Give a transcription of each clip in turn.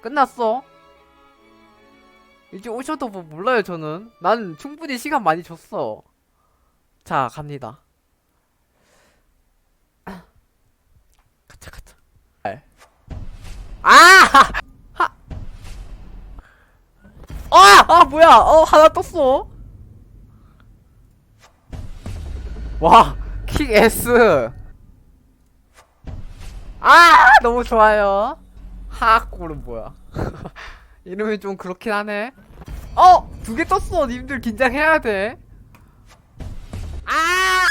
끝났어. 이제 오셔도 뭐 몰라요, 저는. 난 충분히 시간 많이 줬어. 자, 갑니다. 가자, 가자. 아! 하! 아! 아, 뭐야! 어, 하나 떴어. 와, 킥 S. 아, 너무 좋아요. 하악골은 뭐야? 이름이 좀 그렇긴 하네. 어! 두 개 떴어! 님들 긴장해야 돼. 아!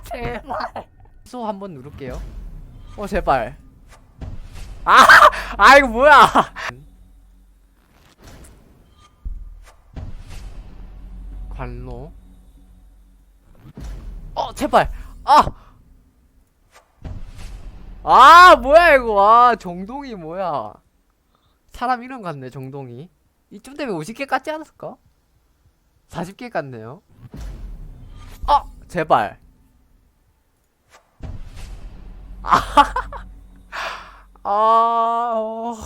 제발. 소 한번 누를게요. 어, 제발. 아! 아, 이거 뭐야! 관로. 어, 제발! 아! 아, 뭐야, 이거. 아, 정동이 뭐야. 사람 이름 같네, 정동이. 이쯤 되면 50개 깠지 않았을까? 40개 깠네요. 아! 제발. 아, 아, 어.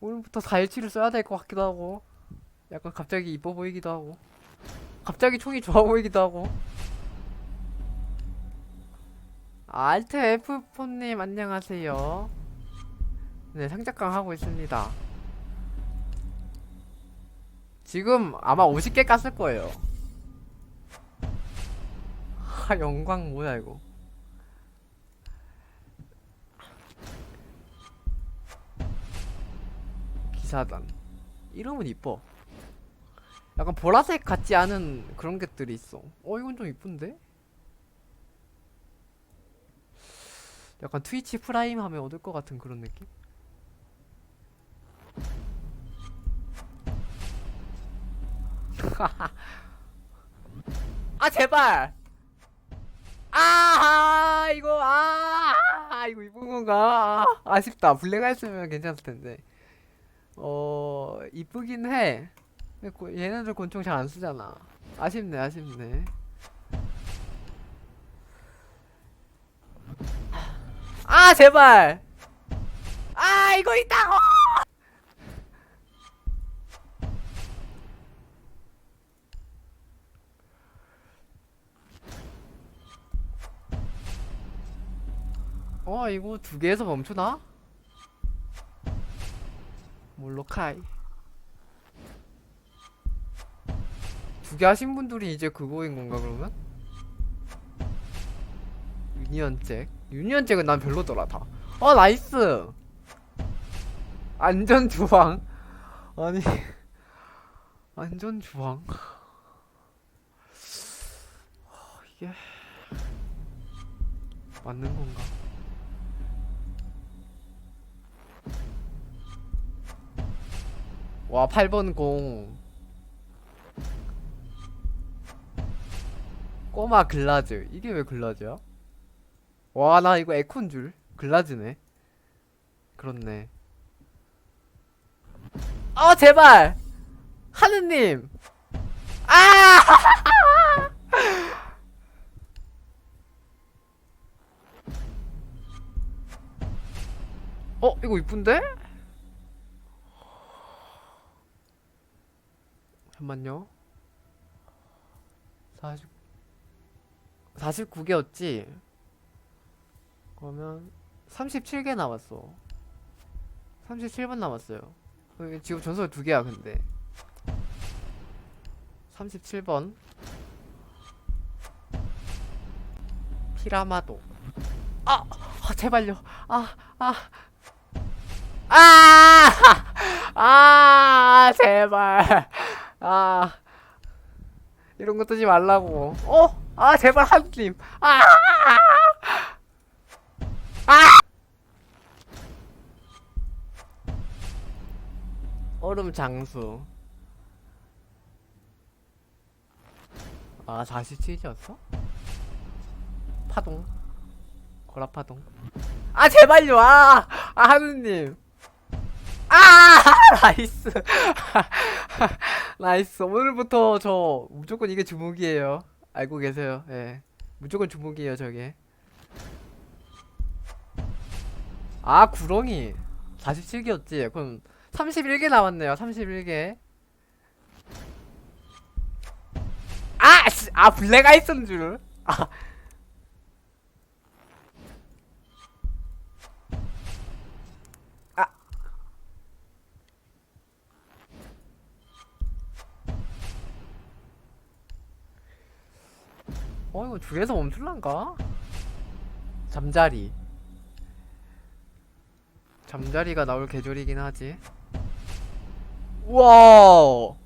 오늘부터 417을 써야 될 것 같기도 하고. 약간 갑자기 이뻐 보이기도 하고. 갑자기 총이 좋아 보이기도 하고. 알트 F4님 안녕하세요. 네, 상작강 하고 있습니다. 지금 아마 50개 깠을 거예요. 하, 영광 뭐야 이거. 기사단. 이름은 이뻐. 약간 보라색 같지 않은 그런 것들이 있어. 어, 이건 좀 이쁜데? 약간 트위치 프라임 하면 얻을 것 같은 그런 느낌? 아 제발! 아 이거 아 이거 이쁜 건가? 아, 아쉽다. 블랙 했으면 괜찮을 텐데. 어 이쁘긴 해. 얘네들 곤충 잘 안 쓰잖아. 아쉽네 아쉽네 아 제발 아 이거 있다고 어 이거 두 개에서 멈추나? 몰로카이 두 개 하신 분들이 이제 그거인 건가 그러면? 유니언잭 유니언잭은 난 별로더라 다. 어 나이스. 안전 주황. 아니 안전 주황. 어, 이게 맞는 건가? 와 8번 공. 꼬마 글라즈. 이게 왜 글라즈야? 와, 나 이거 에콘 줄. 글라즈네. 그렇네. 어, 제발! 하느님! 아! 어, 이거 이쁜데? 잠만요. 40, 49개였지? 그러면 37개 남았어. 37번 남았어요. 어, 지금 전설 두 개야 근데. 37번. 피라마도. 아, 아 제발요. 아, 아. 아! 아, 제발. 아. 이런 거 뜨지 말라고. 어? 아, 제발 한님. 아! 얼음 장수. 아, 47이었어? 파동. 거라 파동. 아, 제발요! 아! 아, 하느님. 아! 나이스. 나이스. 오늘부터 저 무조건 이게 주목이에요. 알고 계세요. 예. 무조건 주목이에요, 저게. 아, 구렁이. 47개였지 그럼 31개 남았네요 31개 아! 씨, 아 블랙 아이스인 줄 아. 아. 어 이거 줄에서 멈출란가? 잠자리 잠자리가 나올 계절이긴 하지 우와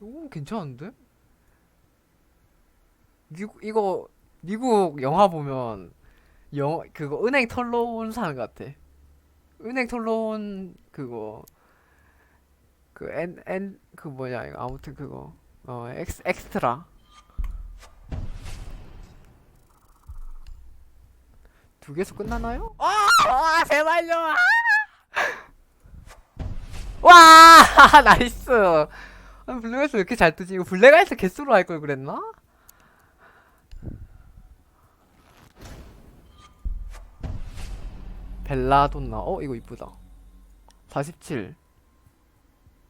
이거 괜찮은데? 미국 이거 미국 영화 보면 영 그거 은행 털러 온 사람 같아 은행 털러 온 그거 그 엔 엔 그 뭐냐 이거 아무튼 그거 어 엑스 엑스트라 두 개에서 끝나나요? 아, 아 제발요. 아! 와, 나이스. 아, 블랙아이스 왜 이렇게 잘 뜨지? 이거 블랙아이스 개수로 할 걸 그랬나? 벨라돈나. 어, 이거 이쁘다. 47.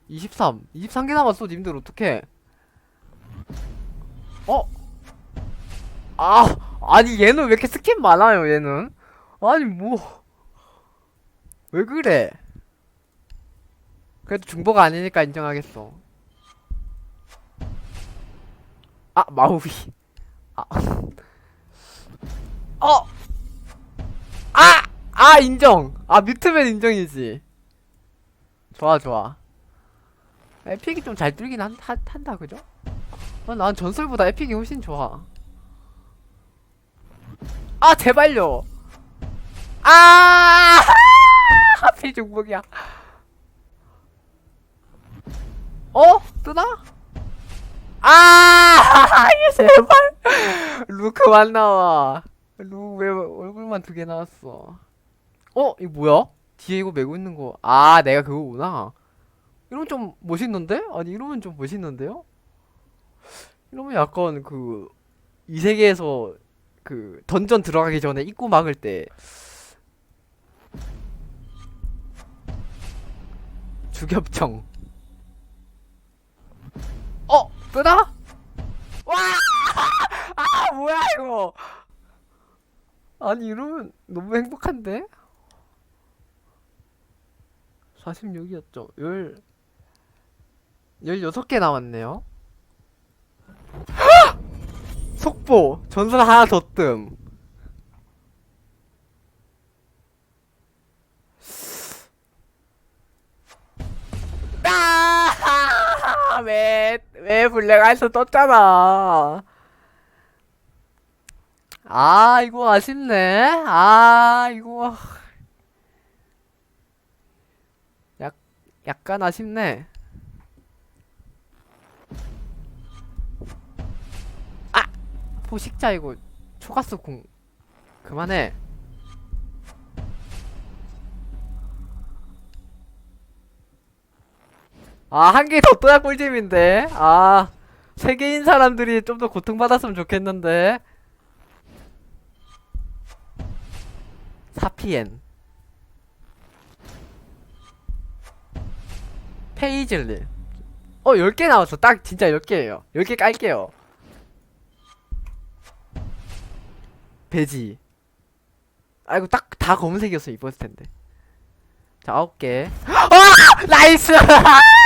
23. 23개 남았어, 님들 어떡해? 어? 아, 아니 얘는 왜 이렇게 스킨 많아요, 얘는? 아니 뭐. 왜 그래? 그래도 중보가 아니니까 인정하겠어. 아, 마우이. 아. 어! 아! 아, 인정! 아, 뮤트면 인정이지. 좋아, 좋아. 에픽이 좀 잘 뚫긴 한, 한, 한다, 그죠? 아, 난 전설보다 에픽이 훨씬 좋아. 아, 제발요! 아! 하필 중복이야. 어? 뜨나? 아! 제발! 루 그만 나와. 루 왜 얼굴만 두 개 나왔어? 어? 이거 뭐야? 뒤에 이거 메고 있는 거. 아, 내가 그거구나. 이러면 좀 멋있는데? 아니, 이러면 좀 멋있는데요? 이러면 약간 그, 이 세계에서 그, 던전 들어가기 전에 입구 막을 때, 주겹청. 어! 뜨다? 와! 아, 뭐야, 이거! 아니, 이러면 너무 행복한데? 46이었죠. 열, 16개 남았네요. 속보! 전설 하나 더 뜸. 아! 왜, 왜 블랙아이스 떴잖아. 아, 이거 아쉽네. 아, 이거. 약, 약간 아쉽네. 아! 포식자 이거 초가스 공. 그만해. 아, 한 개 더 떠야 꿀잼인데. 아, 세계인 사람들이 좀 더 고통받았으면 좋겠는데. 사피엔. 페이즐리. 어, 10개 나왔어. 딱 진짜 10개예요. 10개 깔게요. 배지. 아이고, 딱 다 검은색이었어, 입었을 텐데. 자, 9개. 아! 나이스!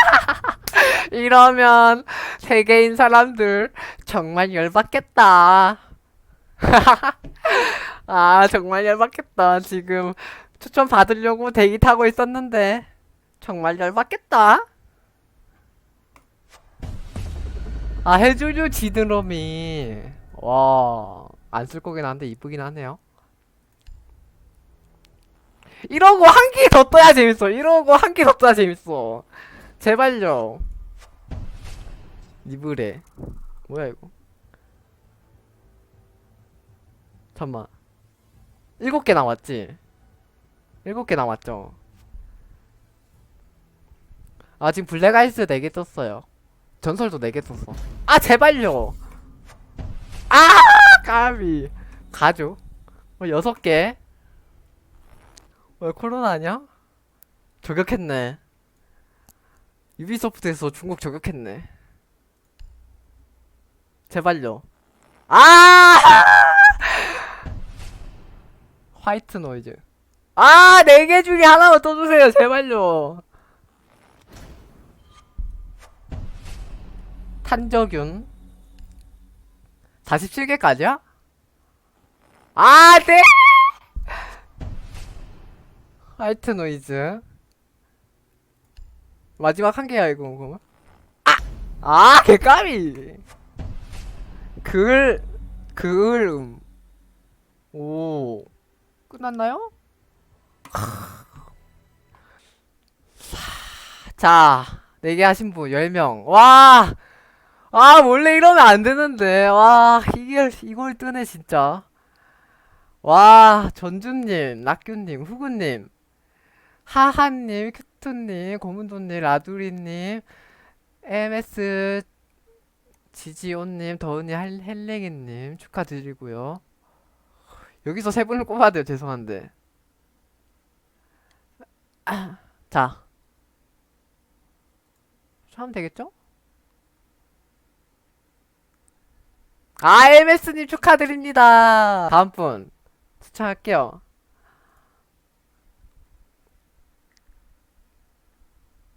이러면 세계인 사람들 정말 열받겠다. 아, 정말 열받겠다. 지금 추천 받으려고 대기 타고 있었는데 정말 열받겠다. 아, 해주류 지드럼이 와, 안 쓸 거긴 한데 이쁘긴 하네요. 이러고 한 개 더 떠야 재밌어. 이러고 한 개 더 떠야 재밌어. 제발요. 리브레. 뭐야 이거? 잠만. 일곱 개 남았지? 일곱 개 남았죠? 아 지금 블랙아이스 4개 떴어요. 전설도 4개 떴어. 아 제발요. 아 까비. 가죠. 뭐 6개. 왜 코로나 아니야? 저격했네. 유비소프트에서 중국 저격했네. 제발요. 아! 화이트 노이즈. 아, 네 개 중에 하나만 떠주세요, 제발요. 탄저균. 47개까지야? 아, 네! 화이트 노이즈. 마지막 한 개야, 이거, 그러면? 아! 아, 개까비! 글, 그을음. 오. 끝났나요? 자, 4개 하신 분 10명. 와! 아, 원래 이러면 안 되는데. 와, 이걸, 이걸 뜨네, 진짜. 와, 전주님, 낙규님, 후구님, 하하님, 큐트님, 고문도님, 라두리님, MS, 지지온님, 더은이, 할- 헬랭이님 축하드리고요. 여기서 세 분을 꼽아야 돼요. 죄송한데. 자. 하면 되겠죠? 아, MS님 축하드립니다. 다음 분 추천할게요.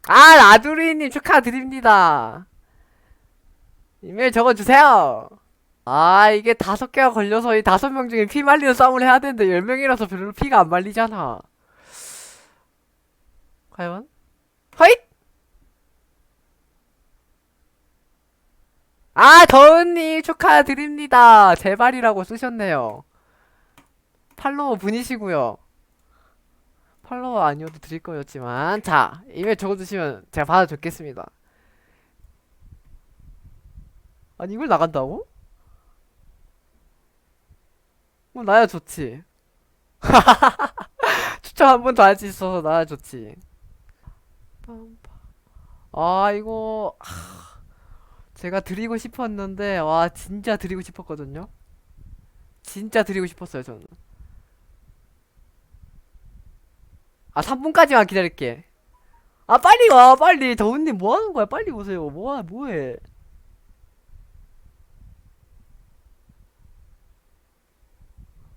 아, 라두리님 축하드립니다. 이메일 적어주세요. 아, 이게 다섯 개가 걸려서 이 다섯 명 중에 피 말리는 싸움을 해야 되는데 열 명이라서 별로 피가 안 말리잖아. 과연? 허잇! 아, 더은님 축하드립니다. 제발이라고 쓰셨네요. 팔로워 분이시고요. 팔로워 아니어도 드릴 거였지만 자, 이메일 적어주시면 제가 받아줬겠습니다. 아니 이걸 나간다고? 뭐 나야 좋지. 추천 한 번 더 할 수 있어서 나야 좋지. 아 이거 하, 제가 드리고 싶었는데 와 진짜 드리고 싶었거든요. 진짜 드리고 싶었어요 저는. 아 3분까지만 기다릴게. 아 빨리 와 빨리 더운님 뭐 하는 거야 빨리 오세요 뭐하 뭐해.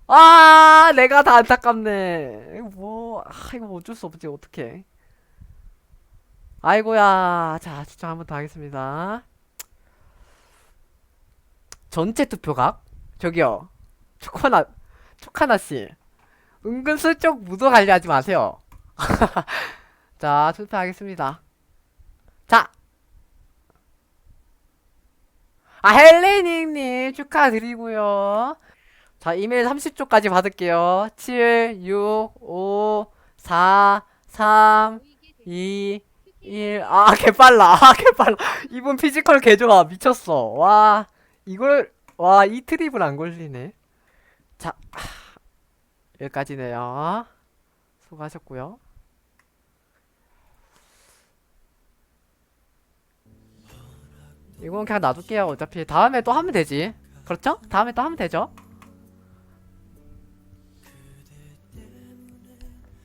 아, 내가 다 안타깝네. 뭐, 아, 이거 뭐 어쩔 수 없지, 어떡해. 아이고야. 자, 추천 한번 더 하겠습니다. 전체 투표각? 저기요. 초카나, 초카나씨. 은근슬쩍 묻어가려 하지 마세요. 자, 투표하겠습니다. 자! 아, 헬레닝님 축하드리고요. 자, 이메일 30초까지 받을게요. 7, 6, 5, 4, 3, 2, 1. 아, 개빨라. 아, 개빨라. 이분 피지컬 개좋아. 미쳤어. 와, 이걸, 와, 이 트립을 안 걸리네. 자, 하, 여기까지네요. 수고하셨고요. 이건 그냥 놔둘게요. 어차피 다음에 또 하면 되지. 그렇죠? 다음에 또 하면 되죠?